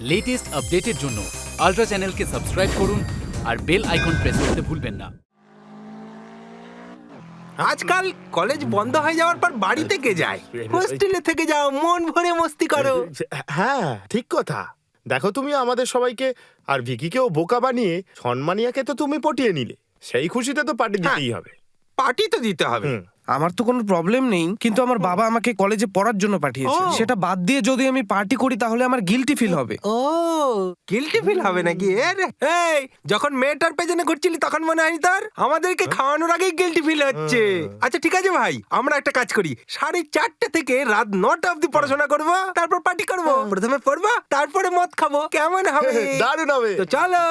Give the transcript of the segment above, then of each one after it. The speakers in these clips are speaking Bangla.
লেটেস্ট আপডেটের জন্য আলট্রা চ্যানেলকে সাবস্ক্রাইব করুন আর বেল আইকন প্রেস করতে ভুলবেন না। আজকাল কলেজ বন্ধ হয়ে যাওয়ার পর বাড়ি থেকে যায়? হোস্টেলে থেকে যাও মন ভরে মস্তি করো। হ্যাঁ ঠিক কথা। দেখো তুমি আমাদের সবাইকে আর ভিকিকেও বোকা বানিয়ে সম্মানিয়াকে তো তুমি পটিয়ে নিলে। সেই খুশিতে তো পার্টি দিতেই হবে। পার্টি তো দিতে হবে। আমার তো কোনো প্রবলেম নেই কিন্তু আমার বাবা আমাকে কলেজে পড়ার জন্য পাঠিয়েছে। ও। সেটা বাদ দিয়ে যদি আমি পার্টি করি তাহলে আমার গিলটি ফিল হবে। ও গিলটি ফিল হবে নাকি? এর এই যখন মেয়েটার পেছনে ঘুরছিলি তখন মনে হয়নি তোর? আমাদেরকে খাওয়ানোর আগেই গিলটি ফিল হচ্ছে। আচ্ছা ঠিক আছে ভাই আমরা একটা কাজ করি। সাড়ে চারটে থেকে রাত নটা অবধি পড়াশোনা করব তারপর পার্টি করব। প্রথমে পড়ব তারপরে মদ খাব। কেমন হবে? দারুণ হবে। তো চলো।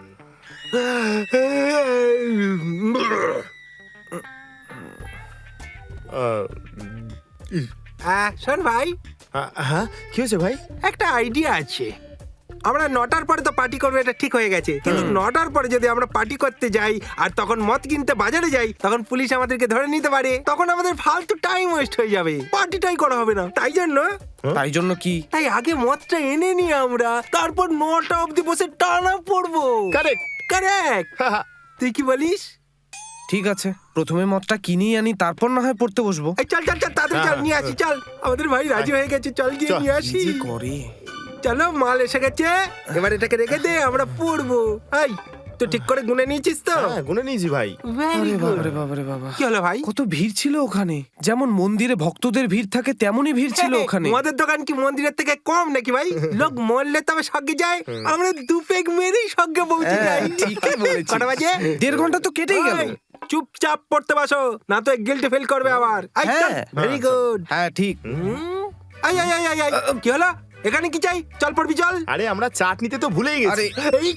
আহ, আহ, শোন ভাই। হ্যাঁ কি হয়েছে ভাই? একটা আইডিয়া আছে। আমরা নটার পরে তো পার্টি করব এটা ঠিক হয়ে গেছে। কিন্তু নটার পরে যদি আমরা পার্টি করতে যাই আর তখন মদ কিনতে বাজারে যাই তখন পুলিশ আমাদেরকে ধরে নিতে পারে। তখন আমাদের ফালতু টাইম ওয়েস্ট হয়ে যাবে। পার্টিটাই করা হবে না। তাই জন্য। তাই জন্য কি? তাই আগে মদটা এনে নিই আমরা। তারপর নটা অবধি বসে টানা পড়ব। কারেক্ট কারেক্ট তুই কি বলিস? ঠিক আছে প্রথমে মদটা কিনেই আনি তারপর না হয় পড়তে বসবো। এই চল চল চল তাড়াতাড়ি চল নিয়ে আসি চল। আমাদের ভাই রাজি হয়ে গেছে চল গিয়ে নিয়ে আসি। কি করে। চলো মাল এসে গেছে। এবার এটাকে রেখে দে আমরা পড়ব। এই তুই ঠিক করে গুনে নিয়েছিস তো? হ্যাঁ গুনে নিয়েছি ভাই। আরে বাবারে বাবারে বাবা কি হলো ভাই? কত ভিড় ছিল ওখানে। যেমন মন্দিরে ভক্তদের ভিড় থাকে তেমনই ভিড় ছিল ওখানে। মদের দোকান কি মন্দিরের থেকে কম নাকি ভাই? লোক মরলে তবে স্বর্গে যায় আমরা দু পেগ মেরেই স্বর্গে পৌঁছে হ্যাঁ, যাই। ঠিকই বলেছিস। কটা বাজে? দেড় ঘণ্টা তো কেটেই গেল। চুপচাপ পড়তে বসো না তো গিল্ট ফেল করবে আবার। হ্যাঁ। ভেরি গুড হ্যাঁ ঠিক। আই আই আই আই কি হলো? এখানে কি চাই? চল পড়বি চল। আরে আমরা চাট নিতে তো ভুলেই গেছি। আরে এই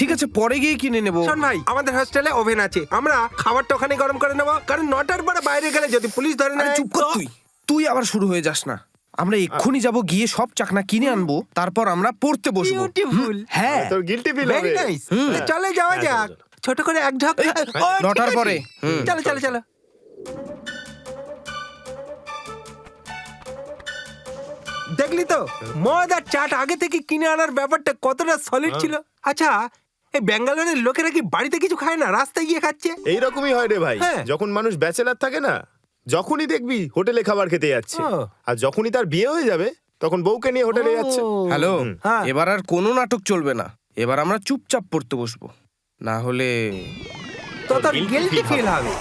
ঠিক আছে পরে গিয়ে কিনে নেব। শোন ভাই আমাদের হোস্টেলে ওভেন আছে। আমরা খাবারটা ওখানে গরম করে নেব। কারণ নটার পরে বাইরে গেলে যদি পুলিশ ধরে আরে চুপ কর তুই। তুই আবার শুরু হয়ে যাস না। আমরা এক্ষুনি যাব গিয়ে সব চাকনা কিনে আনব। তারপর আমরা পড়তে বসবো। বিউটিফুল হ্যাঁ। তোর গিলটি ফিল ভেরি হবে। নাইস চলে যাওয়া হ্যাঁ, যাক। ছোট করে এক ও, ঠিক নটার আছে। পরে, হুম। চলো চলো চলো। দেখলি তো? মদ আর চাট আগে থেকে কিনে আনার ব্যাপারটা কতটা সলিড ছিল। আচ্ছা এই ব্যাঙ্গালোরের লোকেরা কি বাড়িতে কিছু খায় না রাস্তায় গিয়ে খাচ্ছে? এইরকমই হয় রে ভাই। হ্যাঁ। যখন মানুষ ব্যাচেলার থাকে না যখনই দেখবি হোটেলে খাবার খেতে যাচ্ছে। ও। আর যখনই তার বিয়ে হয়ে যাবে তখন বউকে নিয়ে হোটেলে যাচ্ছে। ও। হ্যালো হ্যাঁ। এবার আর কোনো নাটক চলবে না। এবার আমরা চুপচাপ পড়তে বসবো। না হলে তো তোর guilty গিলটি feel ফিল হবে।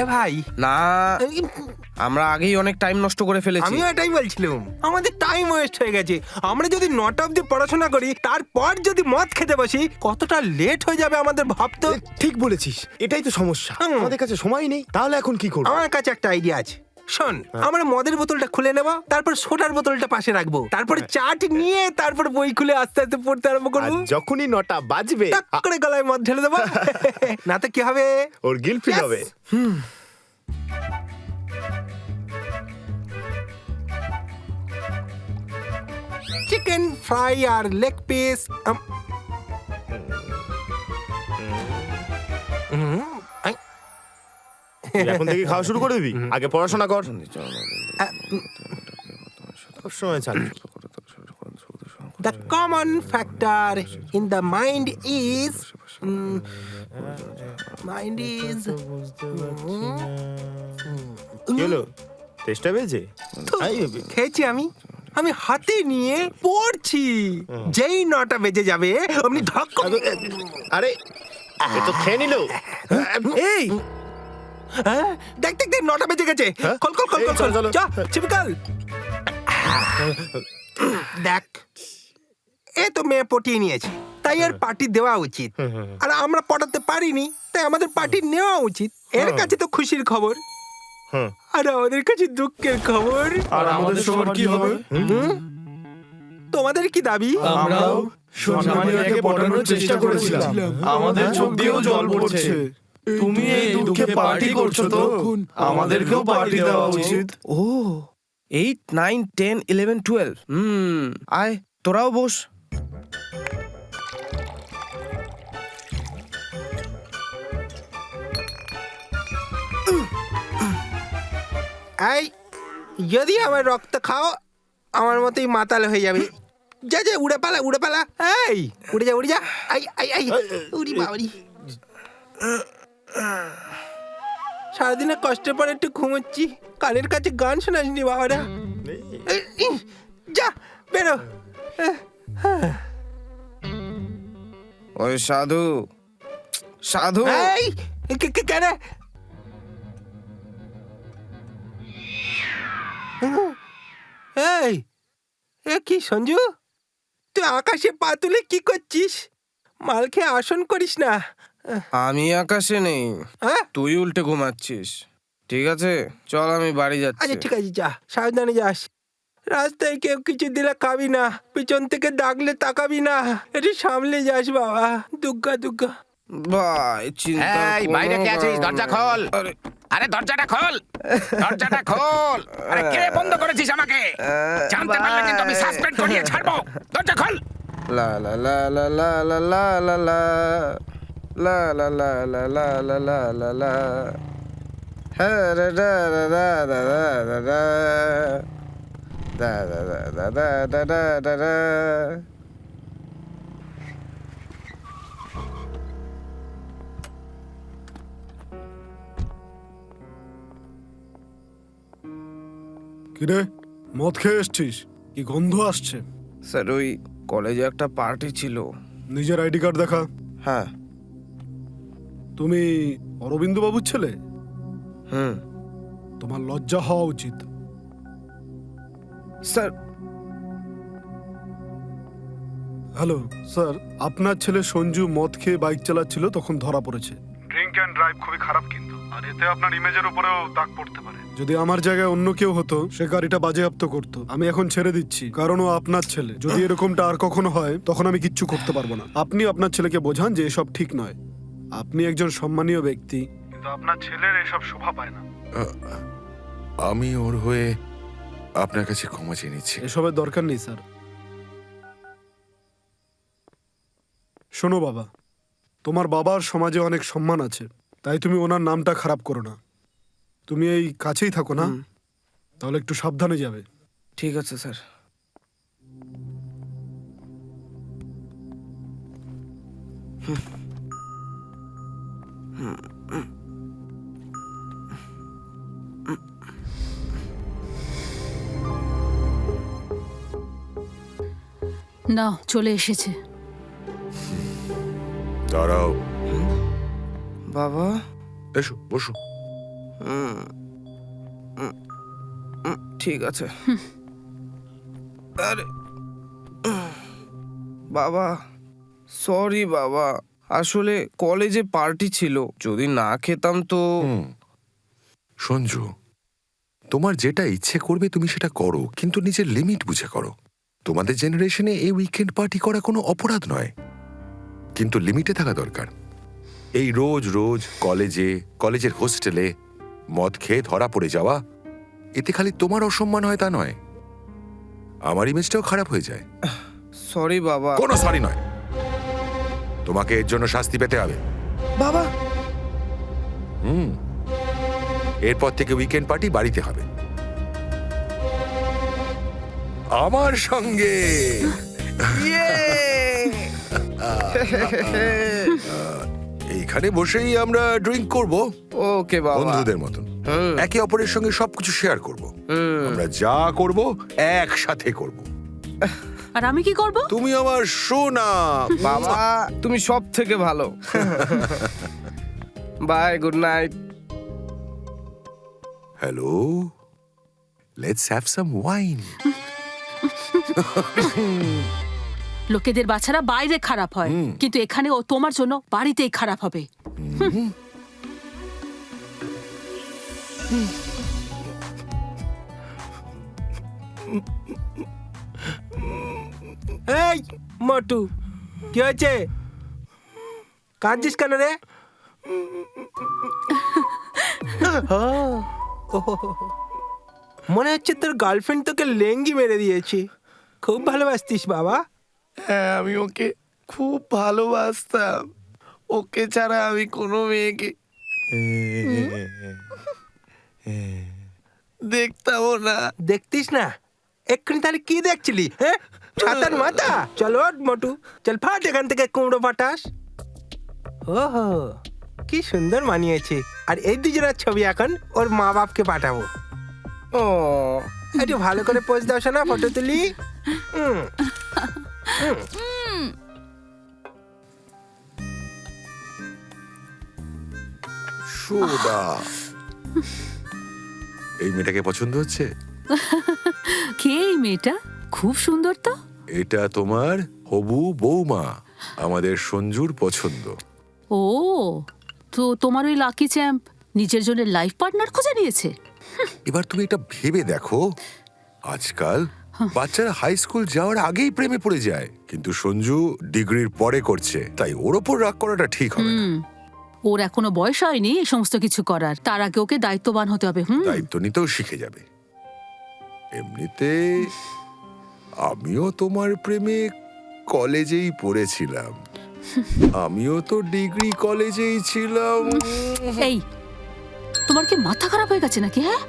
এ ভাই। না আমরা আগেই অনেক টাইম নষ্ট করে ফেলেছি। আমিও এটাই বলছিলাম আমাদের টাইম ওয়েস্ট হয়ে গেছে। আমরা যদি নটা অব্দি পড়াশোনা করি তারপর যদি মদ খেতে বসি কতটা লেট হয়ে যাবে আমাদের ভাবতে? ঠিক বলেছিস এটাই তো সমস্যা। আমাদের কাছে সময় নেই তাহলে এখন কি করব? আমার কাছে একটা আইডিয়া আছে। শোন আমরা মদের বোতলটা খুলে নেব তারপর সোডার বোতলটা পাশে রাখব। তারপরে চাট নিয়ে তারপর বই খুলে আস্তে আস্তে পড়তে আরম্ভ আর করব যখনই নটা বাজবে টাক করে গলায় মদ ঢেলে দেবো। না তো কি হবে? ওর গিল ফিল Yes! হবে। চিকেন ফ্রাই আর লেগ পিস তুই এখন থেকে খাওয়া শুরু করে দিবি? আগে পড়াশোনা কর। The common factor in the mind is mm, mind is হলো পেয়েছে আই, খেয়েছি আমি। আমি হাতে নিয়ে পড়ছি। যেই নটা বেজে যাবে অমনি ধক আরে এ তো খেয়ে নিল। এই হ্যাঁ? দেখ দেখ দেখ নটা বেজে গেছে? কল কল কল কল চল, কল চলো। চিপকাল দেখ এ তো মেয়ে পটিয়ে নিয়েছে। তাই আর পার্টি দেওয়া উচিত। আর আমরা পটাতে পারিনি তাই আমাদের পার্টি নেওয়া উচিত। এর কাছে তো খুশির খবর। আর আমাদের কাছে দুঃখের খবর। আর আমাদের সবার কি হবে? তোমাদের কি দাবি? আমরাও সোনামানিয়াকে পটানোর চেষ্টা করেছিলাম। আমাদের চোখ দিয়েও জল পড়ছে। তুমি এই দুঃখে পার্টি করছ তো? আমাদেরকেও পার্টি দেওয়া উচিত। ও eight nine ten eleven twelve হুম আয় তোরাও বস। এই যদি আমার রক্ত খাও আমার মতেই মাতাল হয়ে যাবে। যা যা উড়ে পালা উড়ে পালা। এই উড়ে যা উড়ে যা। আই আই আই উড়ি বাবরি। সারাদিনে কষ্টের পর একটু ঘুমোচ্ছি। কানের কাছে গান শোনাসনি বাবারা। যা বেরো। ওই সাধু সাধু। কেন এই এ কি সঞ্জু? তুই আকাশে পা তুলে কি করছিস? মাল খেয়ে আসন করিস না। আমি আকাশে নেই। হ্যাঁ? তুই উল্টে ঘুমাচ্ছিস। ঠিক আছে? চল আমি বাড়ি আচ্ছা যাচ্ছি ঠিক আছে যা। সাবধানে যাস। রাস্তায় কেউ কিছু দিলে খাবি না। পিছন থেকে ডাকলে তাকাবি না। একটু সামলে যাস বাবা। দুগ্গা দুগ্গা। ভাই চিন্তা এই বাইরে কে আছিস? দরজা খোল। আরে। দরজাটা খোল। দরজাটা খোল। আরে কে বন্ধ করেছিস আমাকে? জানতে পারলে কিন্তু আমি সাসপেন্ড করিয়ে ছাড়বো। দরজা খোল। লা লা লা লা লা লা লা লা। লা লা লা লা লা লা লা লা লা হ্যাঁ রে রা রা রা রা রা দা দা দা দা দা দা দা দা দা কিরে মদ খেয়ে এসছিস কি গন্ধ আসছে স্যার ওই কলেজে একটা পার্টি ছিল নিজের আইডি কার্ড দেখা হ্যাঁ তুমি অরবিন্দ বাবুর ছেলে? হ্যাঁ। তোমার লজ্জা হওয়া উচিত। স্যার। হ্যালো স্যার আপনার ছেলে সঞ্জু মদ খেয়ে বাইক চালাচ্ছিল তখন ধরা পড়েছে। ড্রিঙ্ক অ্যান্ড ড্রাইভ খুবই খারাপ কিন্তু আর এতে আপনার ইমেজের উপরেও দাগ পড়তে পারে। যদি আমার জায়গায় অন্য কেউ হতো সে গাড়িটা বাজেয়াপ্ত করতো। আমি এখন ছেড়ে দিচ্ছি কারণ ও আপনার ছেলে। যদি এরকমটা আর কখনো হয় তখন আমি কিচ্ছু করতে পারব না। আপনি আপনার ছেলেকে বোঝান যে এসব ঠিক নয়। আপনি একজন সম্মানীয় ব্যক্তি। কিন্তু আপনার ছেলের এসব শোভা পায় না। আমি ওর হয়ে আপনার কাছে ক্ষমা চেয়ে নিচ্ছি। এসবের দরকার নেই স্যার। শোনো বাবা তোমার বাবার সমাজে অনেক সম্মান আছে তাই তুমি ওনার নামটা খারাপ করো না। তুমি এই কাছেই থাকো না? তাহলে একটু সাবধানে যাবে। ঠিক আছে স্যার। না চলে এসেছে। দাঁড়াও। বাবা? এসো বসো। হুম। হুম, হুম, ঠিক আছে। আরে বাবা সরি বাবা। আসলে কলেজে পার্টি ছিল যদি না খেতাম তো হুম। সঞ্জু তোমার যেটা ইচ্ছে করবে তুমি সেটা করো কিন্তু নিজের লিমিট বুঝে করো। তোমাদের জেনারেশনে এই উইকেন্ড পার্টি করা কোনো অপরাধ নয় কিন্তু লিমিটে থাকা দরকার। এই রোজ রোজ কলেজে কলেজের হোস্টেলে মদ খেয়ে ধরা পড়ে যাওয়া এতে খালি তোমার অসম্মান হয় তা নয়। আমার ইমেজটাও খারাপ হয়ে যায়। সরি বাবা। কোনো সরি নয়। তোমাকে এর জন্য শাস্তি পেতে হবে। বাবা! হুম। এরপর থেকে উইকেন্ড পার্টি বাড়িতে হবে। আমার সঙ্গে! এইখানে বসেই আমরা ড্রিঙ্ক করব। ওকে বাবা। বন্ধুদের মতন। একে অপরের সঙ্গে সবকিছু শেয়ার করব। আমরা যা করব একসাথে করব। আর আমি কি করব? তুমি আমার সোনা। বাবা তুমি সব থেকে ভালো। Bye good night. Hello? Let's have some wine লোকেদের বাচ্চারা বাইরে খারাপ হয়। কিন্তু এখানে ও তোমার জন্য বাড়িতেই খারাপ হবে। এই মটু কি হয়েছে? কাঁদছিস কেন রে? মনে হচ্ছে তোর গার্লফ্রেন্ড তোকে লেঙ্গি মেরে দিয়েছে। খুব ভালোবাসতিস বাবা। হ্যাঁ আমি ওকে খুব ভালোবাসতাম। ওকে ছাড়া আমি কোনো মেয়েকে দেখতামও না। দেখতিস না? এক্ষুনি তাহলে কি দেখছিলি হ্যাঁ? ছাতার মাথা। চলো ওঠ, মোটু চল ফাট এখান থেকে কুমড়ো পাঠাস ওহো কি সুন্দর মানিয়েছে। আর এই দুজনের ছবি এখন ওর মা বাপকে পাঠাবো। ও একটু ভালো করে পোজ দাও শোনা ফটো তুলি। হুম। সোদা। এই মেয়েটাকে পছন্দ হচ্ছে? কে এই মেয়েটা? খুব সুন্দর তো। এটা তোমার হবু বৌমা আমাদের সঞ্জুর পছন্দ। ও তো তোমার ওই লাকি চ্যাম্প নিজের জন্য লাইফ পার্টনার খুঁজে নিয়েছে। এবার তুমি এটা ভেবে দেখো আজকাল বাচ্চারা হাই স্কুল যাওয়ার আগেই প্রেমে পড়ে যায় কিন্তু সঞ্জু ডিগ্রির পরে করছে তাই ওর ওপর রাগ করাটা ঠিক হবে না। ওর এখনও বয়স হয়নি এই সমস্ত কিছু করার তার আগে ওকে দায়িত্ববান হতে হবে হুম। দায়িত্ব নিতেও শিখে যাবে। এমনিতে আমিও তোমার প্রেমে কলেজেই পড়েছিলাম। আমিও তো ডিগ্রি কলেজেই ছিলাম। এই তোমার কি মাথা খারাপ হয়ে গেছে নাকি হ্যাঁ?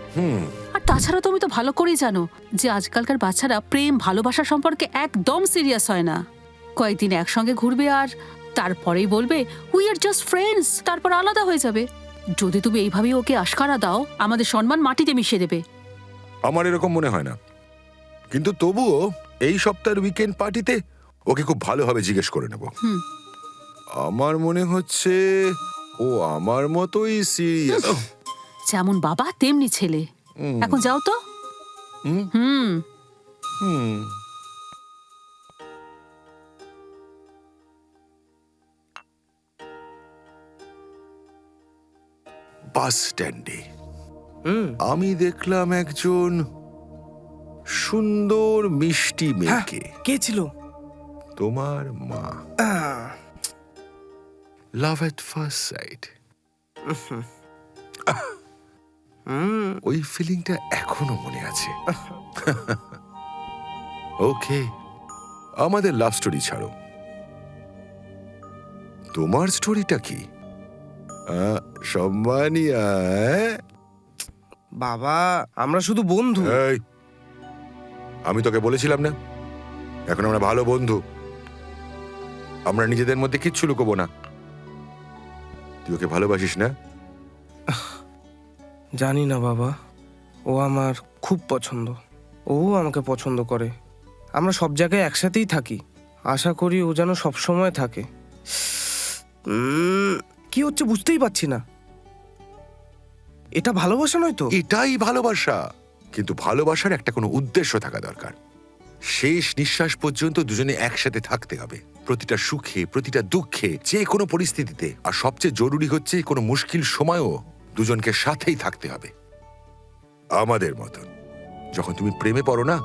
আর তাছাড়া তুমি তো ভালো করেই জানো যে আজকালকার বাচ্চারা প্রেম ভালোবাসা সম্পর্কে একদম সিরিয়াস হয় না। কয়েকদিন একসঙ্গে ঘুরবে আর তারপরেই বলবে উই আর জাস্ট ফ্রেন্ডস তারপর আলাদা হয়ে যাবে। যদি তুমি এইভাবেই ওকে আশকারা দাও আমাদের সম্মান মাটিতে মিশিয়ে দেবে। আমার এরকম মনে হয় না। কিন্তু তবুও এই সপ্তাহের উইকেন্ড পার্টিতে ওকে খুব ভালোভাবে জিজ্ঞেস করে নেব। আমার মনে হচ্ছে ও আমার মতোই সিরিয়াস যেমন বাবা তেমনি ছেলে। এখন যাও তো। হুম। হুম। হুম। বাস স্ট্যান্ডে আমি দেখলাম একজন সুন্দর মিষ্টি মেয়েকে। কে ছিল? তোমার মা। লাভ এট ফার্স্ট সাইড ওই ফিলিংটা এখনও মনে আছে। ওকে আমাদের লাভ স্টোরি ছাড়ো। তোমার স্টোরিটা কি? সম্মানিয়া হ্যাঁ? বাবা আমরা শুধু বন্ধু। আমি তোকে বলেছিলাম না? এখন আমরা ভালো বন্ধু। আমরা নিজেদের মধ্যে কিচ্ছু লুকোবো না। তুই ওকে ভালোবাসিস না? জানি না বাবা। ও আমার খুব পছন্দ। ও আমাকে পছন্দ করে। আমরা সব জায়গায় একসাথেই থাকি। আশা করি ও যেন সব সময় থাকে কি হচ্ছে বুঝতেই পারছি না। এটা ভালোবাসা নয় তো? এটাই ভালোবাসা। কিন্তু ভালোবাসার একটা কোনো উদ্দেশ্য থাকা দরকার। শেষ নিঃশ্বাস পর্যন্ত দুজনে একসাথে থাকতে হবে। প্রতিটা সুখে, প্রতিটা দুঃখে, যে কোনো পরিস্থিতিতে। আর সবচেয়ে জরুরি হচ্ছে কোনো মুশকিল সময়ও দুজনকে সাথেই থাকতে হবে। আমাদের মতন যখন তুমি প্রেমে পড়ো না,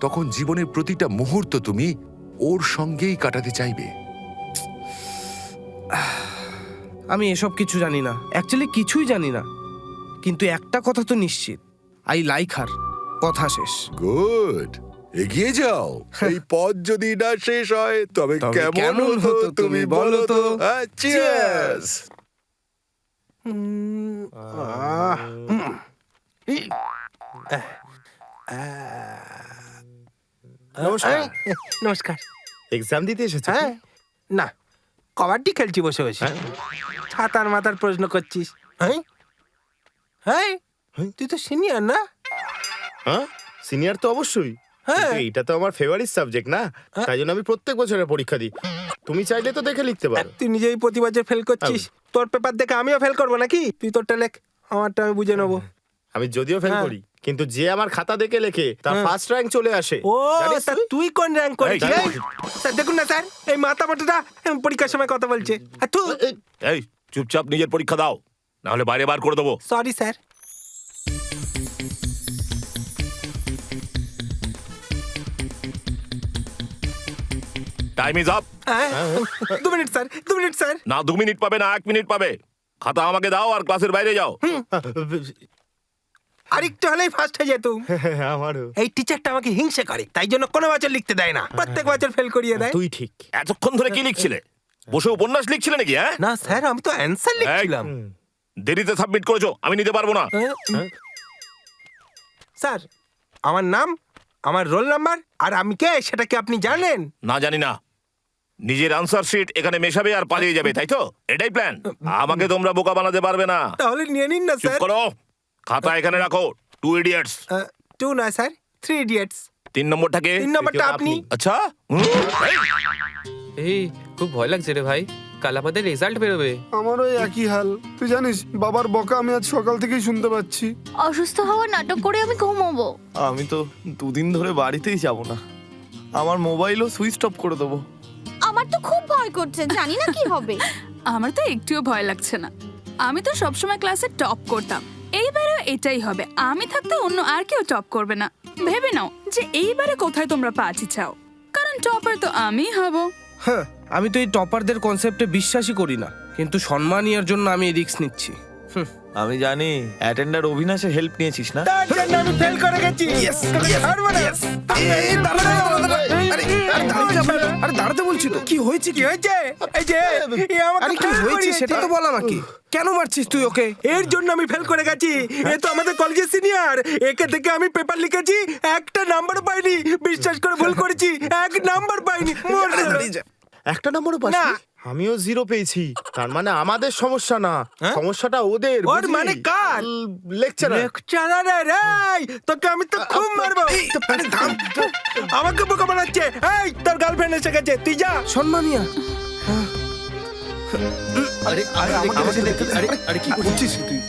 তখন জীবনের প্রতিটা মুহূর্ত তুমি ওর সঙ্গেই কাটাতে চাইবে। আমি এসব কিছু জানি না। অ্যাকচুয়ালি কিছুই জানি না। কিন্তু একটা কথা তো নিশ্চিত। I like her. কথা শেষ। গুড। এগিয়ে যাও। এই পথ যদি না শেষ হয় তবে কেমন হতো হতো তুমি বলো তো? চিয়ার্স নমস্কার। নমস্কার। এক্সাম দিতে এসেছ হ্যাঁ। না কবাডি খেলছি বসে বসে। ছাতার মাথার প্রশ্ন করছিস। হ্যাঁ? হ্যাঁ? তুই তো সিনিয়র না? হ্যাঁ সিনিয়র তো অবশ্যই। হ্যাঁ। তো আমার ফেভারিট সাবজেক্ট না। তাই জন্য আমি প্রত্যেক বছরের পরীক্ষা দিই। তুমি চাইলে তো দেখে লিখতে পারো। তুই নিজেই প্রতি বছর ফেল করছিস। তোর পেপার দেখে আমিও ফেল করব নাকি? তুই তোরটা লেখ আমারটা আমি বুঝে নেব। আমি যদিও ফেল হ্যাঁ। করি কিন্তু যে আমার খাতা দেখে লেখে তার হ্যাঁ। ফার্স্ট র্যাঙ্ক চলে আসে। ও তা তুই? কোন র্যাঙ্ক স্যার দেখুন না স্যার এই মাথা মোটাটা পরীক্ষার সময় কথা বলছে। এই চুপচাপ নিজের পরীক্ষা দাও না হলে বাইরে বার করে দেবো। Sorry sir time is up দু মিনিট স্যার। দু মিনিট স্যার। না দু মিনিট পাবে না এক মিনিট পাবে। খাতা আমাকে দাও আর ক্লাসের বাইরে যাও। আরেকটু হলেই ফার্স্ট হয়ে যেত। আমারও। এই টিচারটা আমাকে হিংসে করে তাই জন্য কোনো বছর লিখতে দেয় না। প্রত্যেক বছর ফেল করিয়ে দেয়। তুই ঠিক। এতক্ষণ ধরে কি লিখছিলে? বসে উপন্যাস লিখছিলে নাকি হ্যাঁ? না স্যার আমি তো অ্যান্সার লিখছিলাম। দেরিতে সাবমিট করেছ আমি নিতে পারব না? স্যার আমার নাম আমার রোল নাম্বার আর আমি কে সেটা কি আপনি জানেন? না জানি না। নিজের আনসার শিট এখানে মেশাবে আর পালিয়ে যাবে তাই তো? এটাই প্ল্যান আমাকে তোমরা বোকা বানাতে পারবে না। তাহলে নিয়ে নিন না স্যার। করো। খাতা এখানে রাখো। টু ইডিয়টস টু নয় স্যার থ্রি ইডিয়টস তিন নম্বরটাকে তিন নম্বরটা আপনি। আচ্ছা এই খুব ভয় লাগছে রে ভাই। কাল আমাদের রেজাল্ট বেরোবে। আমারও একই হাল। তুই জানিস বাবার বকা আমি আজ সকাল থেকেই শুনতে পাচ্ছি। অসুস্থ হওয়ার নাটক করে আমি ঘুমোবো। আমি তো দুদিন ধরে বাড়িতেই যাব না। আমার মোবাইলও সুইচ অফ করে দেবো। আমার তো খুব ভয় করছে জানি না কি হবে। আমার তো একটুও ভয় লাগছে না। আমি তো সবসময় ক্লাসে টপ করতাম। এইবারেও এটাই হবে। আমি থাকতে অন্য আর কেউ টপ করবে না। ভেবে নাও যে এইবারে কোথায় তোমরা পার্টি চাও কারণ টপার তো আমিই হব। হ্যাঁ আমি তো এই টপারদের কনসেপ্টে বিশ্বাসই করি না কিন্তু সম্মানিয়ার জন্য আমি এই রিস্ক নিচ্ছি। হুম, আমি জানি অ্যাটেন্ডার অভিনাশের হেল্প নিয়েছিস না? তার জন্য আমি ফেল করে গেছি। তোকে ছাড়বো না। আরে দাঁড়াতে বলছি তো কি হয়েছে কি? হয়েছে? এই যে এ আমাকে আরে কি fail হয়েছে করিয়েছে। সেটা তো বল আমাকে। কেন মারছিস তুই ওকে? এর জন্য আমি ফেল করে গেছি। এ তো আমাদের কলেজের সিনিয়র একে থেকে আমি পেপার লিখেছি একটা নাম্বার পাইনি। বিশ্বাস করে ভুল করেছি এক নাম্বার পাইনি। মোর একটা নম্বরও পাস না। আমিও জিরো পেয়েছি। তার মানে আমাদের সমস্যা না। সমস্যাটা ওদের ওর মানে কার? লেকচারার লেকচারার রে তোকে আমি তো খুব মারবো। আমাকে বোকা বানাচ্ছে। এই তোর গার্লফ্রেন্ড এসে গেছে। তুই যা। সম্মানিয়া আরে আরে আমাকে দেখতে আরে আরে কি করছিস তুই?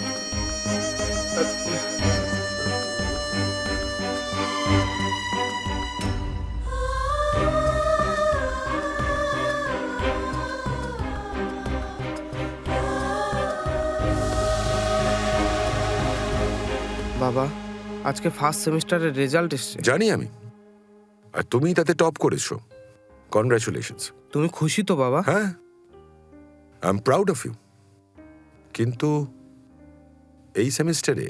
বাবা আজকে ফার্স্ট সেমিস্টারের রেজাল্ট এসছে। জানি আমি। আর তুমি তাতে টপ করেছ। কনগ্রাচুলেশনস তুমি খুশি তো বাবা? হ্যাঁ। I am proud of you কিন্তু এই সেমিস্টারে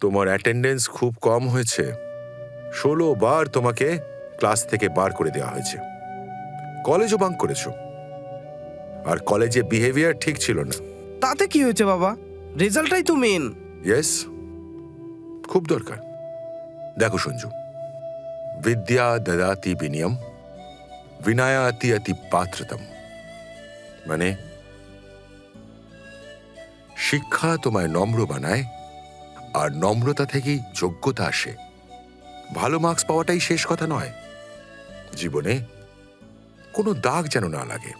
তোমার অ্যাটেন্ডেন্স খুব কম হয়েছে। ষোলো বার তোমাকে ক্লাস থেকে বার করে দেওয়া হয়েছে। কলেজও বাঙ্ক করেছ। আর কলেজে বিহেভিয়ার ঠিক ছিল না। তাতে কি হয়েছে বাবা? রেজাল্টটাই তো মেন ইয়েস খুব দরকার। দেখো সঞ্জু, বিদ্যা দদাতি বিনিয়ম, বিনায়াতি অতি পাত্রতম। মানে শিক্ষা তোমায় নম্র বানায়, আর নম্রতা থেকেই যোগ্যতা আসে। ভালো মার্কস পাওয়াটাই শেষ কথা নয়। জীবনে কোনো দাগ যেন না লাগে।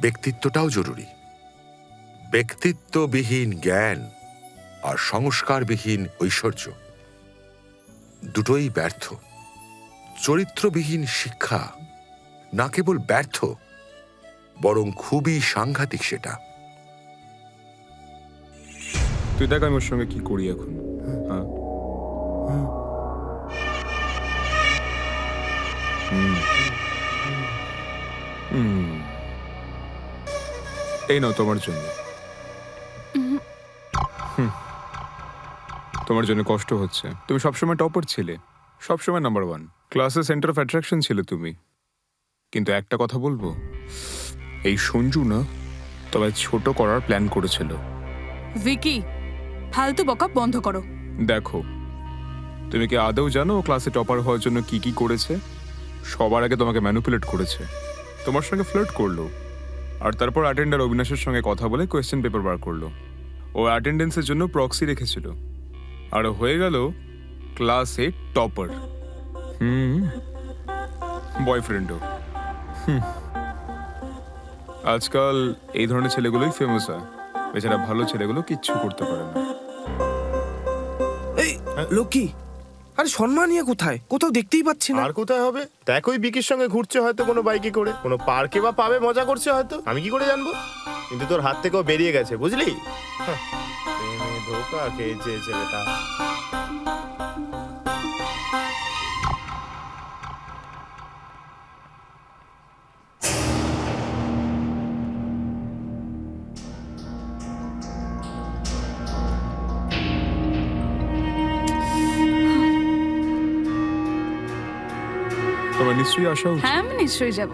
ব্যক্তিত্বটাও জরুরি। ব্যক্তিত্ববিহীন জ্ঞান আর সংস্কারবিহীন ঐশ্বর্য। দুটোই ব্যর্থ। চরিত্রবিহীন শিক্ষা না কেবল ব্যর্থ বরং খুবই সাংঘাতিক সেটা। তুই দেখ আমি ওর সঙ্গে কি করি এখন। হ্যাঁ। হুম। হুম। এই নাও তোমার জন্য। হুম। তোমার জন্য কষ্ট হচ্ছে। তুমি সবসময় টপার ছিলে। সবসময় নাম্বার ওয়ান ক্লাসে সেন্টার অফ অ্যাট্রাকশন ছিলে তুমি। কিন্তু একটা কথা বলব? এই সঞ্জু না তবে ছোট করার প্ল্যান করেছিল। ভিকি ফালতু বকা বন্ধ করো। দেখো তুমি কি আদৌ জানো ও ক্লাসে টপার হওয়ার জন্য কি কি করেছে? সবার আগে তোমাকে ম্যানুপুলেট করেছে। তোমার সঙ্গে ফ্লার্ট করল। আর তারপর অ্যাটেন্ডার অবিনাশের সঙ্গে কথা বলে কোয়েশ্চেন পেপার বার করল। ও অ্যাটেন্ডেন্সের জন্য প্রক্সি রেখেছিল। আর হয়ে গেল ক্লাসে টপার। হুম বয়ফ্রেন্ডও। হুম। আজকাল এই ধরনের ছেলেগুলোই ফেমাস হয়। বেচারা ভালো ছেলেগুলো কিচ্ছু করতে পারে না। এই লক্ষ্মী আরে সম্মানিয়া কোথায়? কোথাও দেখতেই পাচ্ছি না। আর কোথায় হবে? দেখ ওই বিকির সঙ্গে ঘুরছে হয়তো কোনো বাইকে করে। কোনো পার্কে বা পাবে মজা করছে হয়তো। আমি কি করে জানব? কিন্তু তোর হাত থেকেও বেরিয়ে গেছে বুঝলি? প্রেমে ধোকা খেয়েছে ছেলেটা। তোমার নিশ্চয়ই আসা উচিত। হ্যাঁ আমি নিশ্চয়ই যাব।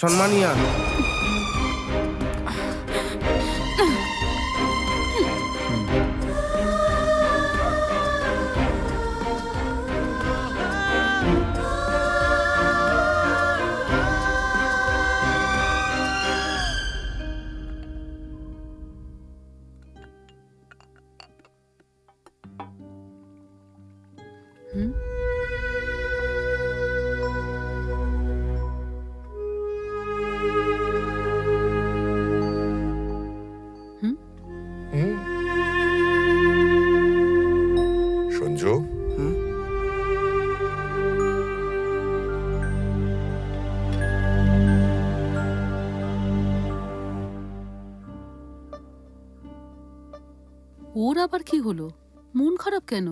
সম্মানিয়া Ugh! ওর আবার কি হলো? মন খারাপ কেন?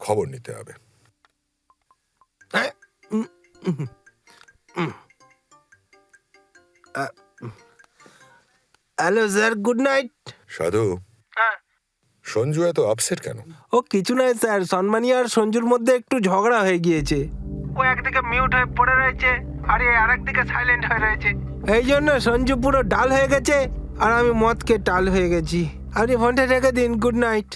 খবর নিতে হবে। Hello sir good night. সাধু সঞ্জু এত আপসেট কেন? ও কিছু নয় স্যার। সম্মানী আর সঞ্জুর মধ্যে একটু ঝগড়া হয়ে গিয়েছে। ও একদিকে মিউট হয়ে পড়ে রয়েছে আর এ আরেকদিকে সাইলেন্ট হয়ে রয়েছে। এই জন্য সঞ্জু পুরো ডাল হয়ে গেছে আর আমি মদকে টাল হয়ে গেছি। আপনি ফোনটা রেখে দিন গুড নাইট